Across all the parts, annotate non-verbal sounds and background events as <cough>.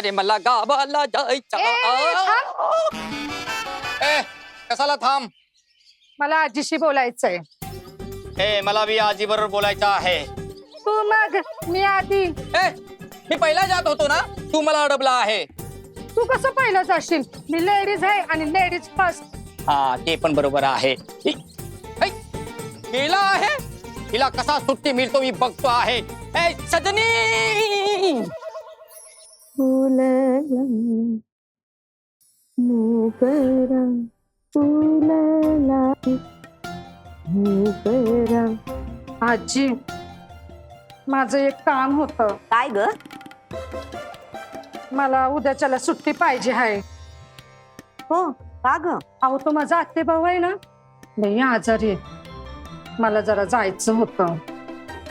अरे मला गावाला जायचं ए, कसाला थांब? मला आजीशी बोलायचंय. ए मला बी आजी बरोबर बोलायचं आहे. तू मग मी आधी. ए मी पहिला जात होतो ना? तू मला अडबला आहे. तू कसं पहिलं जाशील? मी लेडीज आहे आणि लेडीज फर्स्ट हा ते पण बरोबर आहे. हि- ऐ, गेला आहे? हिला कसा सुट्टी मिळतो मी बघतो आहे. ए सजनी! आजी माझं एक काम होत. काय ग? मला उद्याच्याला सुट्टी पाहिजे आहे. हो का ग? अहो तो माझा आत्ते भाऊ आहे ना? नाही आजारी आहे. मला जरा जायचं होतं.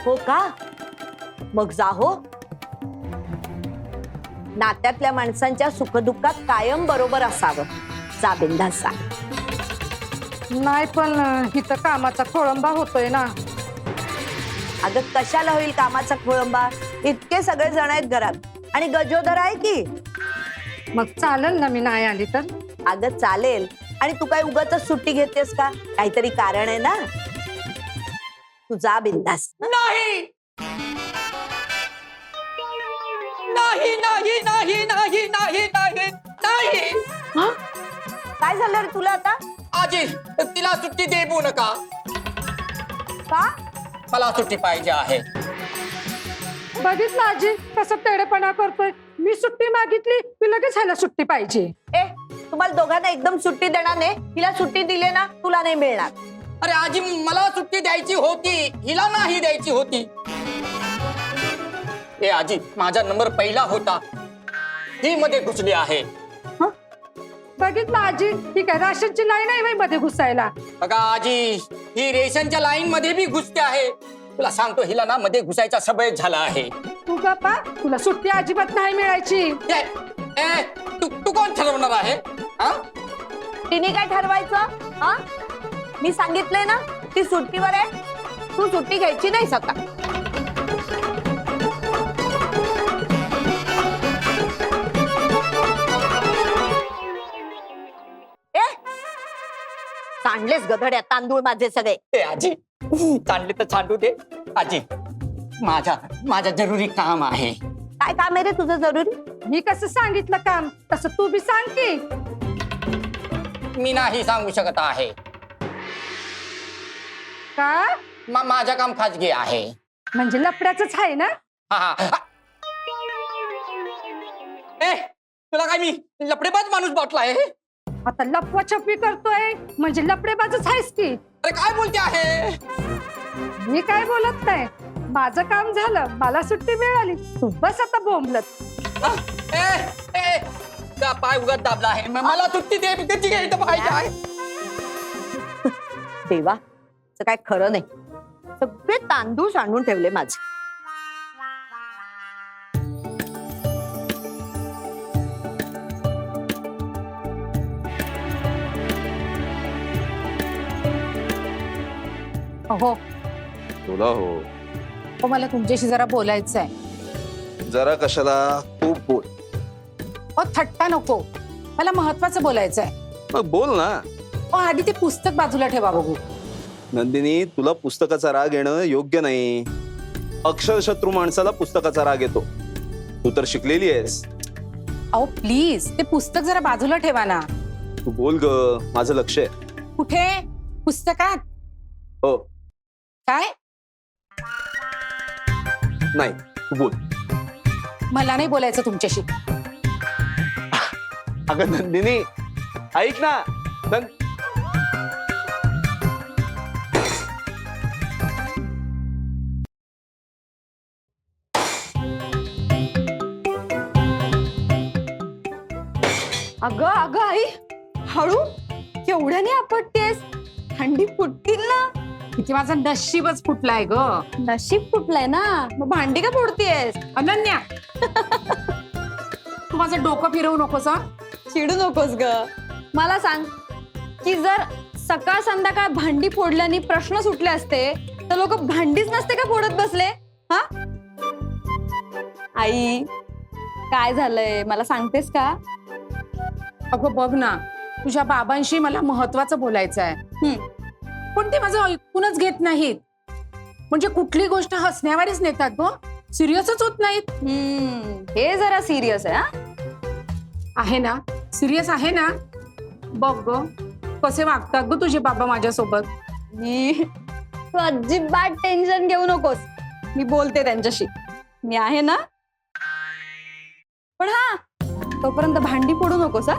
हो का? मग जा हो. नात्यातल्या माणसांच्या सुखदुःखात कायम बरोबर असावं. जा बिंदास नाही पण इथं कामाचा खोळंबा होतोय ना. अगं कशाला होईल कामाचा खोळंबा? इतके सगळे जण आहेत घरात. आणि गजोदर आहे की? मग चालेल ना मी नाही आली तर? अगं चालेल. आणि तू काय उगाच सुट्टी घेतेस का? काहीतरी कारण आहे ना? तू जा बिंदास. नाही! नाही नाही नाही नाही नाही नाही नाही काय झालं रे तुला आता आजी तिला सुट्टी देऊ नका का मला सुट्टी पाहिजे आहे बघितलं आजी कसं तेडेपणा करतोय मी सुट्टी मागितली की लगेच ह्याला सुट्टी पाहिजे ए तुम्हाला दोघांना एकदम सुट्टी देणार नाही हिला सुट्टी दिली ना तुला नाही मिळणार अरे आजी मला सुट्टी द्यायची होती हिला नाही द्यायची होती ए आजी माझा नंबर पहिला होता. ही मध्ये घुसली आहे. बघितलं आजी ठीक आहे राशनची लाईन आहे बाई मध्ये घुसायला. बघा आजी ही रेशनच्या लाईन मध्ये बी घुसते आहे. तुला सांगतो हिला ना मध्ये घुसायचा सवय झाला आहे. तू गप्पा तुला सुट्टी अजिबात नाही मिळायची. ए, ए, तू तू कोण ठरवणार आहे? हा? तिने काय ठरवायचं? हा? मी सांगितलंय ना ती सुट्टीवर आहे. तू सुट्टी घ्यायची नाही आता सांडलेस गधड्या तांदूळ माझे सगळे. ए आजी चांडले तर चांडू दे. आजी माझा माझा जरुरी काम आहे. काय काम आहे रे तुझं जरुरी? मी कसं सांगितलं काम? तसं तू बी सांग की. मी नाही सांगू शकत आहे. का? मा- माझं काम खाजगी आहे. म्हणजे लपड्याच आहे ना? हा, हा, हा. ए तुला काय मी लपडेबाज माणूस बाटला आहे? आता लपवा छपी करतोय. म्हणजे लपडेबाजच आहेस की. अरे काय बोलते आहे? मी काय बोलत नाही. माझं काम झालं. मला सुट्टी मिळाली. तू बस आता बोंबलत. हा? ए ए का पाय उगत दाबला आहे. म- मला सुट्टी दे कधी घ्यायचं पाहिजे आहे? देवा असं काय खरं नाही. सगळे तांदूळ सांडून ठेवले माझे. हो. तुला हो. हो मला तुमच्याशी जरा बोलायचं आहे जरा कशाला? खूप बोल. हो थट्टा नको. मला महत्वाचं बोलायचं आहे मग बोल ना. हो आधी ते पुस्तक बाजूला ठेवा बघू. नंदिनी तुला पुस्तकाचा राग येणं योग्य नाही. अक्षरशत्रू माणसाला पुस्तकाचा राग येतो. तू तर शिकलेली आहेस. अहो प्लीज ते पुस्तक जरा बाजूला ठेवा ना. तू बोल ग माझं लक्ष आहे. कुठे? पुस्तकात? हो. काय? नाही तू बोल. मला नाही बोलायचं तुमच्याशी. अगं नंदिनी ऐक ना. नं- अगं अगं आई. हळू. केवढ्याने आपटतेस. थंडी फुटतील ना. किती माझा नशीबच फुटलाय ग. नशीब फुटलाय ना? मग भांडी का फोडतीयस? अनन्या. <laughs> तू माझं डोकं फिरवू नकोस हं? चिडू नकोस ग. मला सांग की जर सकाळ संध्याकाळ भांडी फोडल्याने प्रश्न सुटले असते तर लोक भांडीच नसते का फोडत बसले? हा? आई काय झालंय? मला सांगतेस का? अगं बघ ना तुझ्या बाबांशी मला महत्वाचं बोलायचं आहे. पण ते माझं ऐकूनच घेत नाहीत. म्हणजे कुठली गोष्ट हसण्यावारीच नेतात ग. सिरियसच होत नाहीत. हम्म, हे जरा सिरियस आहे हा? आहे ना सिरियस आहे ना? बघ ग कसे वागतात ग तुझे बाबा माझ्यासोबत. मी तू अजिबात टेन्शन घेऊ नकोस. मी बोलते त्यांच्याशी. मी आहे ना? पण हा तोपर्यंत भांडी फोडू नकोस हा?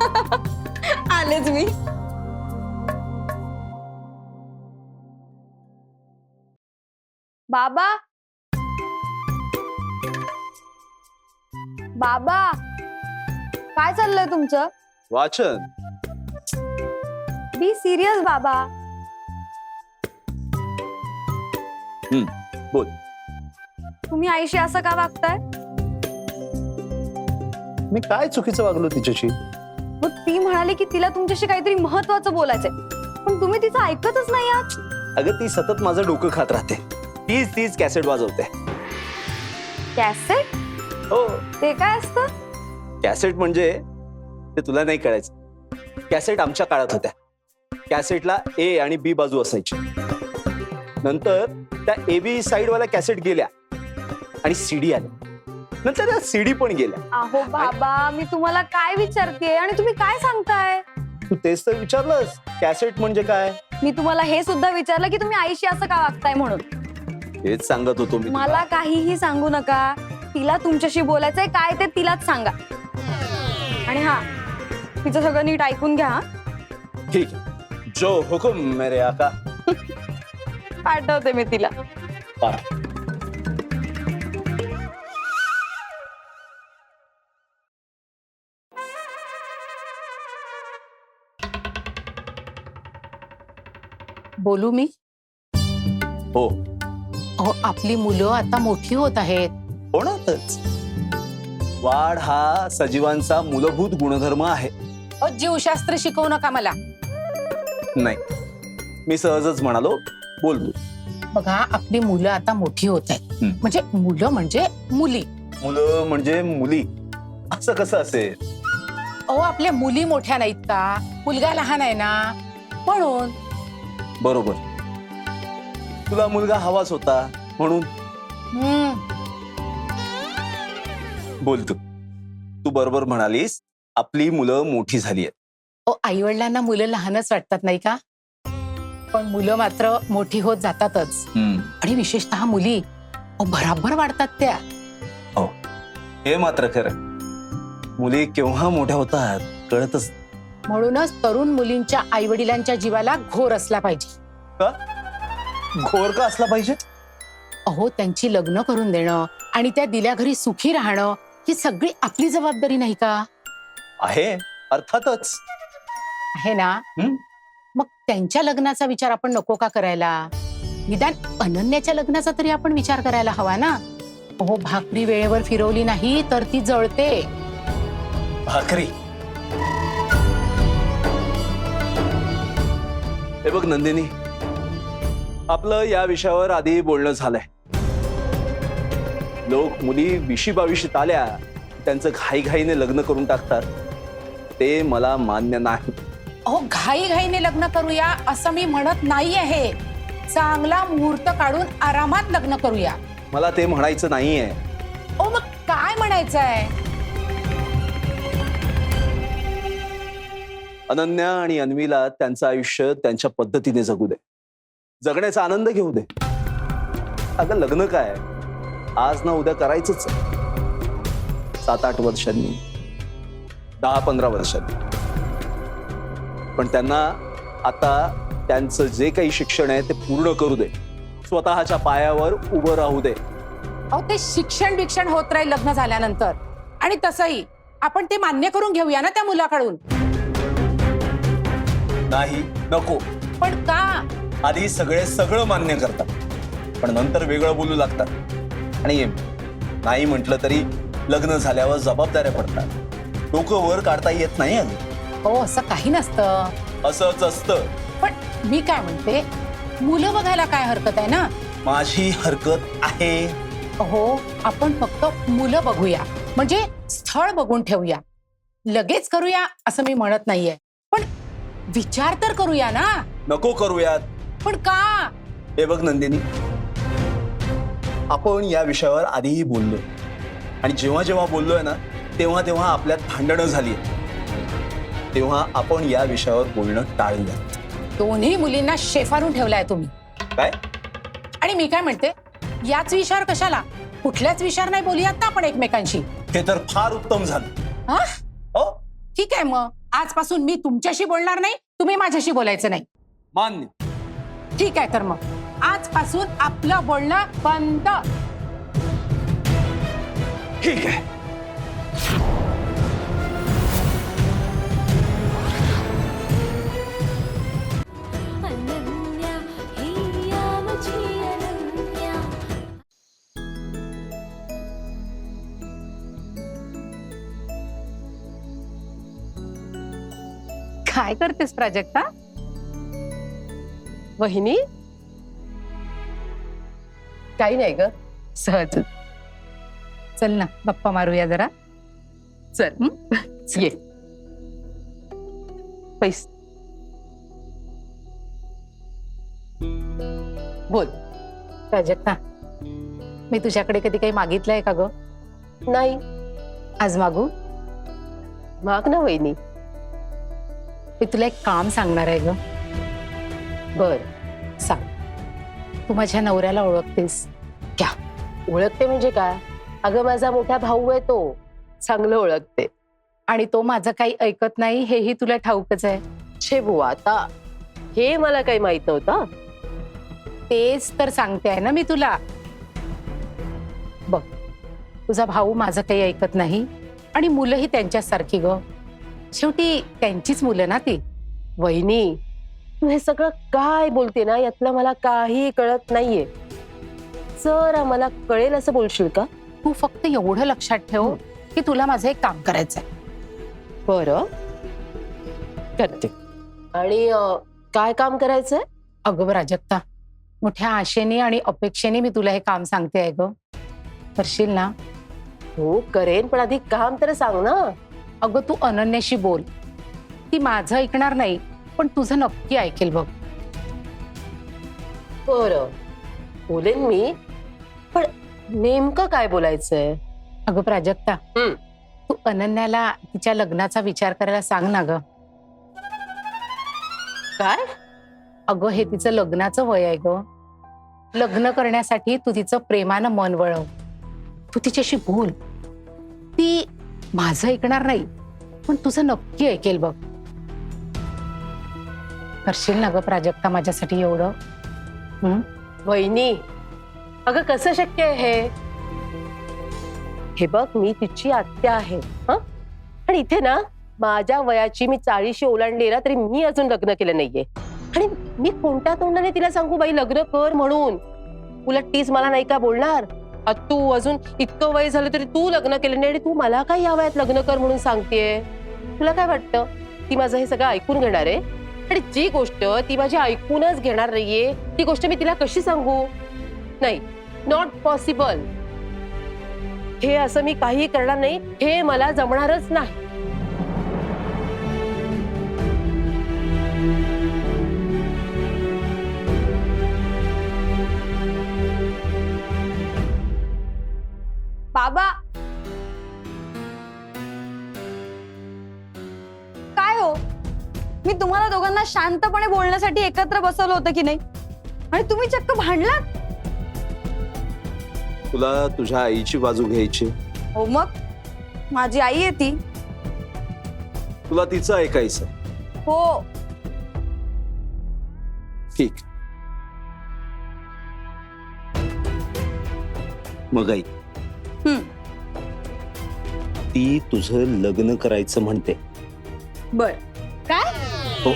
<laughs> आलेच मी. बाबा. बाबा. काय चाललंय तुमचं? वाचन. बी सिरियस बाबा. बोल. तुम्ही आईशी असं का वागताय? मी काय चुकीचं वागलो तिच्याशी? मग ती म्हणाली की तिला तुमच्याशी काहीतरी महत्वाचं बोलायचंय. पण तुम्ही तिचं ऐकतच नाही आहात. अगं ती सतत माझं डोकं खात राहते. तीच तीच कॅसेट वाजवते. कॅसेट? हो. ते काय असतं? कॅसेट म्हणजे ते तुला नाही कळायचं. कॅसेट आमच्या काळात होत्या. कॅसेटला ए आणि बी बाजू असायची. नंतर त्या ए बी साईडवाल्या कॅसेट गेल्या आणि सीडी आल्या. नंतर त्या सीडी पण गेल्या. अहो बाबा मी तुम्हाला काय विचारते आणि तुम्ही काय सांगताय? तू तेच तर विचारलंस. कॅसेट म्हणजे काय? मी तुम्हाला हे सुद्धा विचारलं की तुम्ही आईशी असं का वागताय म्हणून? हेच सांगत होतो मी. मला काहीही सांगू नका. तिला तुमच्याशी बोलायचंय काय ते तिलाच सांगा. आणि हा तिचं सगळं नीट ऐकून घ्या हा. ठीक जो हुकुम मेरे आका. पाठवते मी तिला. बोलू मी? हो. अहो आपली मुलं आता मोठी होत आहेत. होणारच. वाढ हा सजीवांचा मूलभूत गुणधर्म आहे. अहो जीवशास्त्र शिकवू नका मला. नाही. मी सहजच म्हणालो बोल तू बघा आपली मुलं आता मोठी होत आहेत. हं. म्हणजे मुलं म्हणजे मुली. मुलं म्हणजे मुली. असं कसं असेल? अहो आपल्या मुली मोठ्या नाहीत का? मुलगा लहान आहे ना? म्हणून. बरोबर. तुला मुलगा हवाच होता म्हणून. बोल तू. तू बरोबर म्हणालीस आपली मुलं मोठी झाली आहेत. आई वडिलांना मुलं लहानच वाटतात नाही का? पण मुलं मात्र मोठी होत जातातच. आणि विशेषतः मुली अहो, भराभर वाढतात त्या. हे. मात्र खरं. मुली केव्हा मोठ्या होतात कळतच. म्हणूनच तरुण मुलींच्या आई वडिलांच्या जीवाला घोर असला पाहिजे. का? घोर का असला पाहिजे? अहो त्यांची लग्न करून देणं आणि त्या दिल्या घरी सुखी राहणं ही सगळी आपली जबाबदारी नाही का? आहे अर्थातच. आहे ना? हं? मग त्यांच्या लग्नाचा विचार आपण नको का करायला? निदान अनन्याच्या लग्नाचा तरी आपण विचार करायला हवा ना? अहो भाकरी वेळेवर फिरवली नाही तर ती जळते. भाकरी. हे बघ नंदिनी आपलं या विषयावर आधी बोलणं झालंय. लोक मुली विशी बाविशीत आल्या त्यांचं घाईघाईने लग्न करून टाकतात. ते मला मान्य नाही. अहो घाई घाईने लग्न करूया असं मी म्हणत नाही आहे चांगला मुहूर्त काढून आरामात लग्न करूया. मला ते म्हणायचं नाहीये. ओ मग काय म्हणायचं आहे अनन्या आणि अन्वीला त्यांचं आयुष्य त्यांच्या पद्धतीने जगू दे. जगण्याचा आनंद घेऊ दे. अगं लग्न काय? आज ना उद्या करायचंच. सात आठ वर्षांनी दहा पंधरा वर्षांनी. पण त्यांना आता त्यांचं जे काही शिक्षण आहे ते पूर्ण करू दे. स्वतःच्या पायावर उभं राहू दे. अहो ते शिक्षण बिक्षण होत राहील लग्न झाल्यानंतर. आणि तसंही आपण ते मान्य करून घेऊया ना त्या मुलाकडून? नाही नको. पण का? आधी सगळे सगळं मान्य करतात. पण नंतर वेगळं बोलू लागतात. आणि नाही म्हटलं तरी लग्न झाल्यावर जबाबदाऱ्या पडतात. डोकं वर काढता येत नाही अगं. हो असं काही नसतं. असंच असतं. पण मी काय म्हणते मुलं बघायला काय हरकत आहे ना? माझी हरकत आहे. हो आपण फक्त मुलं बघूया. म्हणजे स्थळ बघून ठेवूया. लगेच करूया असं मी म्हणत नाहीये. पण विचार तर करूया ना? नको करूयात. पण का? हे बघ नंदिनी आपण या विषयावर आधीही बोललो. आणि जेव्हा जेव्हा बोललोय ना तेव्हा तेव्हा आपल्यात भांडणं झाली तेव्हा आपण या विषयावर बोलणं टाळूया. दोन्ही मुलींना शेफारून ठेवलाय तुम्ही. काय? आणि मी काय म्हणते याच विषयावर कशाला? कुठल्याच विषयावर नाही बोलूयात ना आपण एकमेकांशी. हे तर फार उत्तम झालं. हा? हो? ठीक आहे मग. आजपासून मी तुमच्याशी बोलणार नाही तुम्ही माझ्याशी बोलायचं नाही. मान्य. ठीक आहे तर मग. आजपासून आपलं बोलणं बंद. ठीक आहे. अनन्या हिया मुझी अनन्या काय करतेस प्राजक्ता? वहिनी? काही नाही ग. सहज. चल ना गप्पा मारूया जरा. चल. ये. पैस बोल. प्राजक्ता मी तुझ्याकडे कधी काही मागितलंय का ग? नाही. आज मागू? माग ना वहिनी. मी तुला एक काम सांगणार आहे ग. बर सांग. तू माझ्या नवऱ्याला ओळखतेस. ओळखते म्हणजे काय? अगं माझा मोठा भाऊ आहे तो. चांगलं ओळखते. आणि तो माझं काही ऐकत नाही हेही तुला ठाऊकच आहे. छे बुवा आता हे मला काही माहीत नव्हतं. तेच तर सांगते आहे ना मी तुला. बघ तुझा भाऊ माझं काही ऐकत नाही आणि मुलंही त्यांच्यासारखी ग. शेवटी त्यांचीच मुलं ना ती. वहिनी तू हे सगळं काय बोलते ना यातलं मला काही कळत नाहीये. जर मला कळेल असं बोलशील का? तू फक्त एवढं लक्षात ठेव की तुला माझं एक काम करायचं आहे बरं. करते. आणि अं, काय काम करायचंय? अगं प्राजक्ता मोठ्या आशेने आणि अपेक्षेने मी तुला हे काम सांगते आहे ग करशील ना? हो करेन पण आधी काम तर सांग ना. अगं तू अनन्याशी बोल. ती माझं ऐकणार नाही. पण तुझं नक्की ऐकेल बघ. बरं. बोलेन मी. पण नेमकं काय बोलायचंय? अगं प्राजक्ता. हं. तू अनन्याला तिच्या लग्नाचा विचार करायला सांग ना ग. काय? अगं हे तिचं लग्नाचं वय आहे ग. लग्न करण्यासाठी तू तिचं प्रेमानं मन वळव. तू तिच्याशी बोल. ती माझं ऐकणार नाही. पण तुझं नक्की ऐकेल बघ. करशील ना ग प्राजक्ता माझ्यासाठी एवढं? हं? वहिनी अगं कसं शक्य आहे हे? हे बघ मी तिची आत्या आहे हं? आणि इथे ना माझ्या वयाची मी चाळीशी ओलांडली ना तरी मी अजून लग्न केलं नाहीये. आणि मी कोणत्या तोंडाने तिला सांगू बाई? लग्न कर म्हणून. उलट तीच मला नाही का बोलणार? आ, तू अजून इतकं वय झालं तरी तू लग्न केलं नाही आणि तू मला काय या वयात लग्न कर म्हणून सांगतेय? तुला काय वाटतं? ती माझं हे सगळं ऐकून घेणार आहे? आणि जी गोष्ट ती माझी ऐकूनच घेणार नाहीये ती गोष्ट मी तिला कशी सांगू? नाही नॉट पॉसिबल हे असं मी काही करणार नाही हे मला जमणारच नाही. बाबा मी तुम्हाला दोघांना शांतपणे बोलण्यासाठी एकत्र बसवलं होतं की नाही? आणि तुम्ही चक्क भांडलात? तुला तुझ्या आईची बाजू घ्यायची हो मग? माझी आई आहे ती. तुला तिचं ऐकायचं हो. ठीक. मग आई. हम्म. ती तुझं लग्न करायचं म्हणते. बर. हो.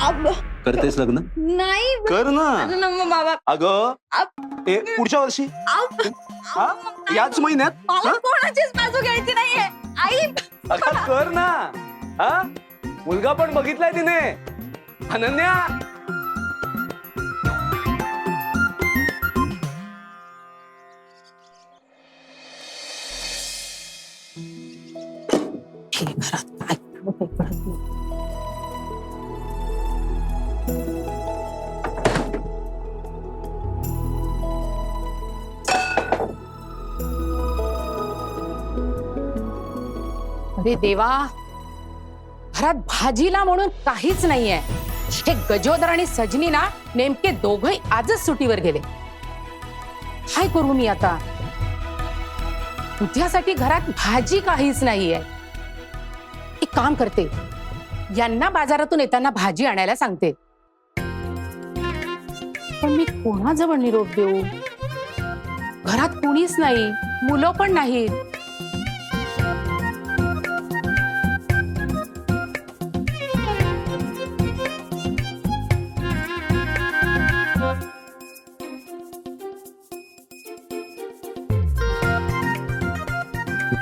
अब, करतेस लग्न? नाही कर ना. बाबा. अगं अब, ए, पुढच्या वर्षी. अब, हा? याच महिन्यात? मला हा? कोणाचीच बाजू घ्यायची नाहीये. आई. अगं कर ना. हा? मुलगा पण बघितलाय तिने. अनन्या. अरे देवा. घरात भाजीला म्हणून काहीच नाहीये. हे गजोदर आणि सजनी ना नेमके दोघही आजच सुटीवर गेले. काय करू मी आता? उद्यासाठी घरात भाजी काहीच नाहीये. एक काम करते. यांना बाजारातून येताना भाजी आणायला सांगते. पण मी कोणाजवळ निरोप देऊ? घरात कुणीच नाही. मुलं पण नाहीत.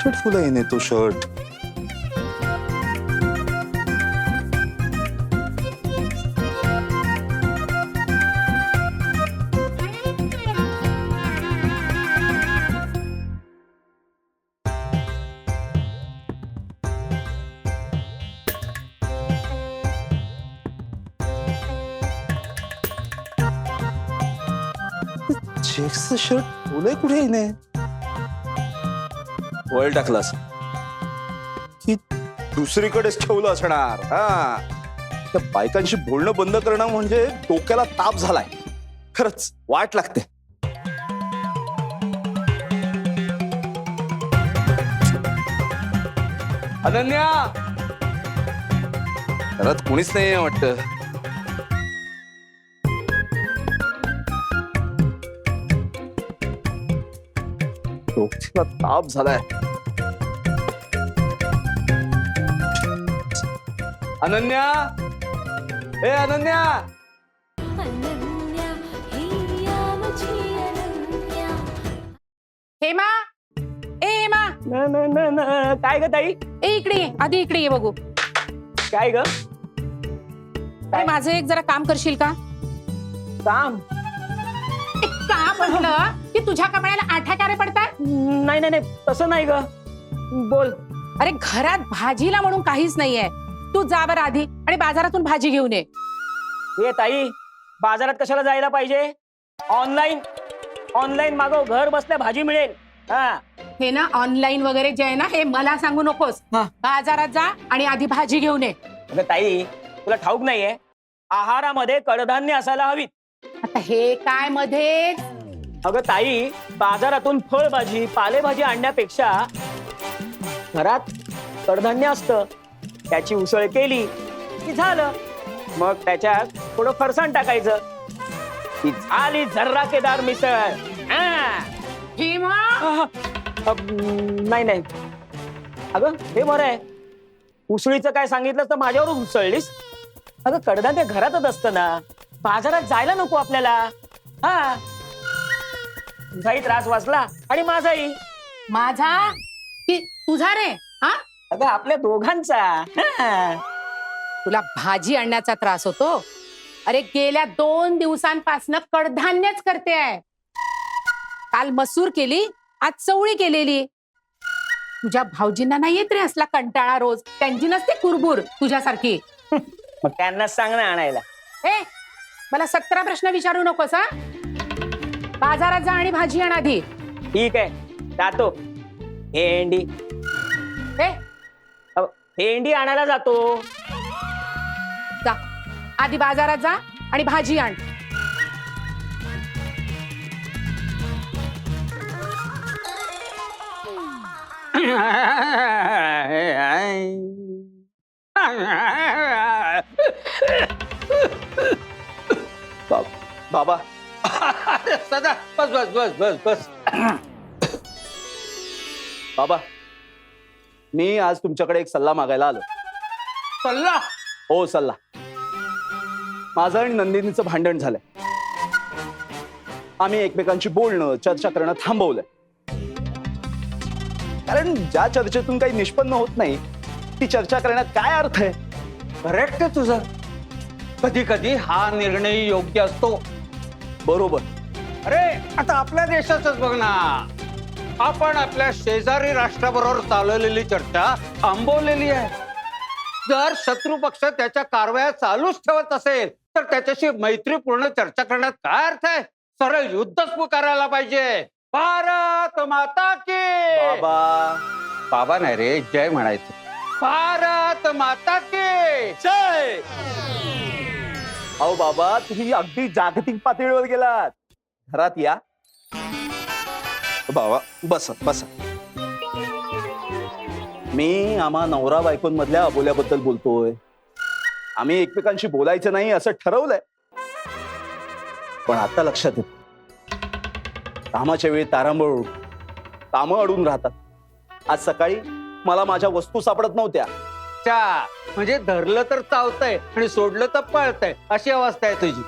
कुठे ठेवला येणे तो शर्ट चेक्सचं शर्ट ठेवलंय कुठे येणे वळ टाकलास. की दुसरीकडेच ठेवलं असणार. हा. त्या बायकांशी बोलणं बंद करणं म्हणजे डोक्याला ताप झालाय. खरंच वाट लागते. अनन्या! घरात कोणीच नाही वाटत? डोक्याला ताप झालाय. अनन्या! ए अनन्या! हेमा ए हेमा काय ग ताई? ए इकडे ये. आधी इकडे ये बघू. काय ग? अरे माझं एक जरा काम करशील का? काम? एक काम म्हटलं की तुझ्या कपड्याला आठा कार्य पडतात नाही नाही नाही. तसं नाही ग. बोल. अरे घरात भाजीला म्हणून काहीच नाहीये. तू जा बरं आधी आणि बाजारातून भाजी घेऊन ये. हे ताई बाजारात कशाला जायला पाहिजे? ऑनलाईन ऑनलाईन मागव घर बसल्या भाजी मिळेल. हा. हे ना ऑनलाईन वगैरे जे आहे ना हे मला सांगू नकोस. हा. बाजारात जा आणि आधी भाजी घेऊन ये. अगं ताई तुला ठाऊक नाहीये. आहारामध्ये कडधान्य असायला हवीत. आता हे काय मध्ये अगं ताई बाजारातून फळभाजी पालेभाजी आणण्यापेक्षा घरात कडधान्य असतं. त्याची उसळ केली की झालं. मग त्याच्यात थोडं फरसाण टाकायचं. की झाली झर्राकेदार मिसळ. हा. अब, नाही नाही. अगं हे बरं आहे. उसळीचं काय सांगितलं तर माझ्यावरच उसळलीस? अगं कडधान्य घरातच असतं ना. बाजारात जायला नको आपल्याला. हा. तुझाही त्रास वाचला आणि माझाही. माझा? की तुझा रे हा? अगं आपल्या दोघांचा. हा. तुला भाजी आणण्याचा त्रास होतो? अरे गेल्या दोन दिवसांपासनं कडधान्यच करते आहे. काल मसूर केली आज चवळी केलेली. तुझ्या भाऊजींना नाही येत रे असला कंटाळा रोज. त्यांची नसते कुरबुर तुझ्यासारखी. <laughs> मग त्यांना सांग ना आणायला. ए मला सतरा प्रश्न विचारू नकोस हा? बाजारात जा आणि भाजी आण आधी. ठीक आहे. जातो. भेंडी हे. अहो, भेंडी आणायला जातो. जा. आधी बाजारात जा आणि भाजी आण. बाबा सदा बस बस बस बस बस. बाबा मी आज तुमच्याकडे एक सल्ला मागायला आलो. सल्ला? हो सल्ला. माझं आणि नंदिनीचं भांडण झालंय. आम्ही एकमेकांशी बोलणं चर्चा करणं थांबवलंय. कारण ज्या चर्चेतून काही निष्पन्न होत नाही ती चर्चा करण्यात काय अर्थ आहे? करेक्ट आहे तुझं. कधी कधी हा निर्णय योग्य असतो. बरोबर. अरे आता आपल्या देशाचंच बघ ना. आपण आपल्या शेजारी राष्ट्राबरोबर चालवलेली चर्चा थांबवलेली आहे. जर शत्रू पक्ष त्याच्या कारवाया चालूच ठेवत असेल तर त्याच्याशी मैत्रीपूर्ण चर्चा करण्यात काय अर्थ आहे? सरळ युद्धच पुकारायला पाहिजे. भारत माता की बाबा बाबा नाही रे जय म्हणायचं. भारत माता की जय. अहो बाबा तुम्ही अगदी जागतिक पातळीवर गेलात. घरात या. बाबा बस बस. मी आम्हा नवरा बायकोंमधल्या अबोल्याबद्दल बोलतोय. आम्ही एकमेकांशी बोलायचं नाही असं ठरवलंय. पण आता लक्षात येत. कामाच्या वेळी तारांबळ कामं अडून राहतात. आज सकाळी मला माझ्या वस्तू सापडत नव्हत्या. म्हणजे धरलं तर चावतंय आणि सोडलं तर पळतंय. अशी अवस्था आहे तुझी.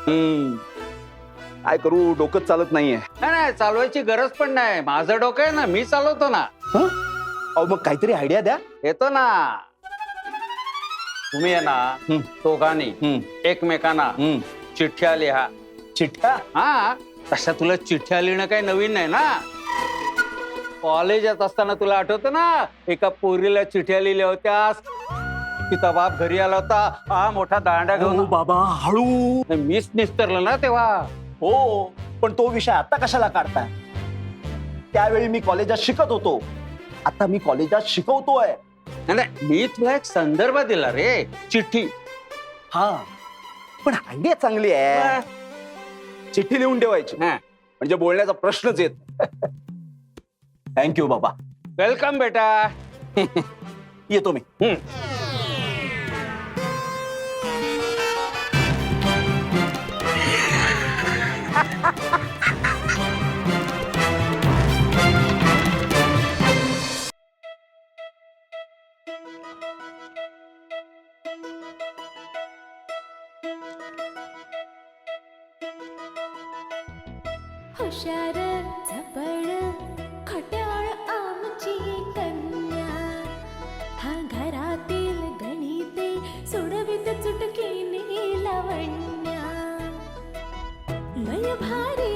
काय करू डोकं चालत नाहीये. नाही नाही चालवायची गरज पण नाही. माझं डोकं आहे ना मी चालवतो ना. हं? अहो मग काहीतरी आयडिया द्या. येतो ना. तुम्ही आहे ना हं. दोघांनी एकमेकांना. चिठ्ठ्या लिहा. चिठ्ठ्या? हा. तशा तुला चिठ्ठ्या लिहिणं काही नवीन नाही ना. कॉलेजात असताना तुला आठवतं ना एका पोरीला चिठ्ठ्या लिहिल्या होत्या. तिचा बाप घरी आला होता. हा मोठा दांडा घेऊन. बाबा हळू. मीच निस्तरलं ना तेव्हा. हो पण तो विषय आता कशाला काढताय? त्यावेळी मी कॉलेजात शिकत होतो. आता मी कॉलेजात शिकवतोय. नाही, नाही मी तुला एक संदर्भ दिला रे चिठ्ठी. हा पण आयडिया चांगली आहे. चिठ्ठी लिहून ठेवायची. हा. म्हणजे बोलण्याचा प्रश्नच येत थँक्यू बाबा. वेलकम बेटा. येतो मी. हुशार झपड खट्याळ आमची कन्या. हा घरातील गणिते सोडवित चुटकीने लावण्या. लय भारी